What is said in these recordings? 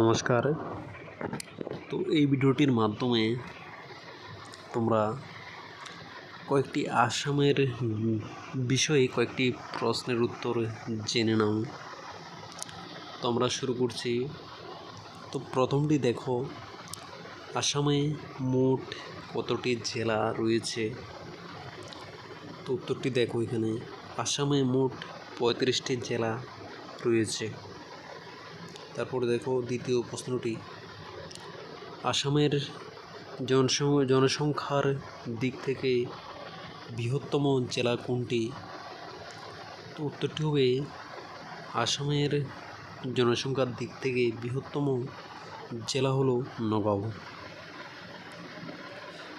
নমস্কার। তো এই ভিডিওটির মাধ্যমে তোমরা কয়েকটি আসামের বিষয়ে কয়েকটি প্রশ্নের উত্তর জেনে নাও। তো আমরা শুরু করছি। তো প্রথমটি দেখো, আসামে মোট কতটি জেলা রয়েছে? তো উত্তরটি দেখো এখানে। আসামে মোট পঁয়ত্রিশটি জেলা রয়েছে। তারপরে দেখো দ্বিতীয় প্রশ্নটি। আসামের জনসং- জনসংখ্যার দিক থেকে বৃহত্তম জেলা কোনটি? তো উত্তরটি হবে আসামের জনসংখ্যার দিক থেকে বৃহত্তম জেলা হলো নগাঁও।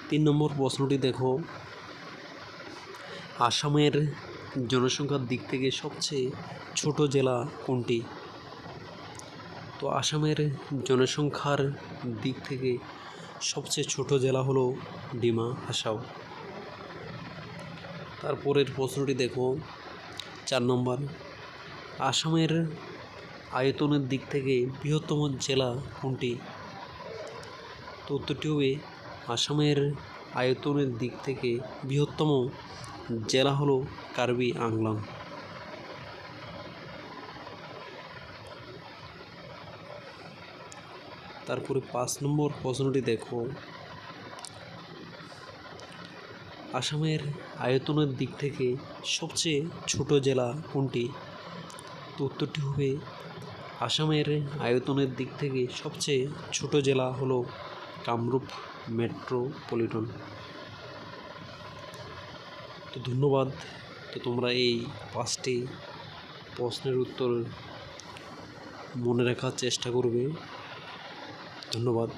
তিন নম্বর প্রশ্নটি দেখো। আসামের জনসংখ্যার দিক থেকে সবচেয়ে ছোট জেলা কোনটি? তো আসামের জনসংখ্যার দিক থেকে সবচেয়ে ছোট জেলা হলো ডিমা হাসাও তারপরের প্রশ্নটি দেখো, চার নম্বর। আসামের আয়তনের দিক থেকে বৃহত্তম জেলা কোনটি? তো উত্তরটি হবে, আসামের আয়তনের দিক থেকে বৃহত্তম জেলা হলো কার্বি আংলং। তারপরে পাঁচ নম্বর প্রশ্নটি দেখো। আসামের আয়তনের দিক থেকে সবচেয়ে ছোট জেলা কোনটি? তো উত্তরটি হবে, আসামের আয়তনের দিক থেকে সবচেয়ে ছোট জেলা হলো কামরূপ মেট্রোপলিটন। তো ধন্যবাদ। তো তোমরা এই পাঁচটি প্রশ্নের উত্তর মনে রাখার চেষ্টা করবে। ধন্যবাদ।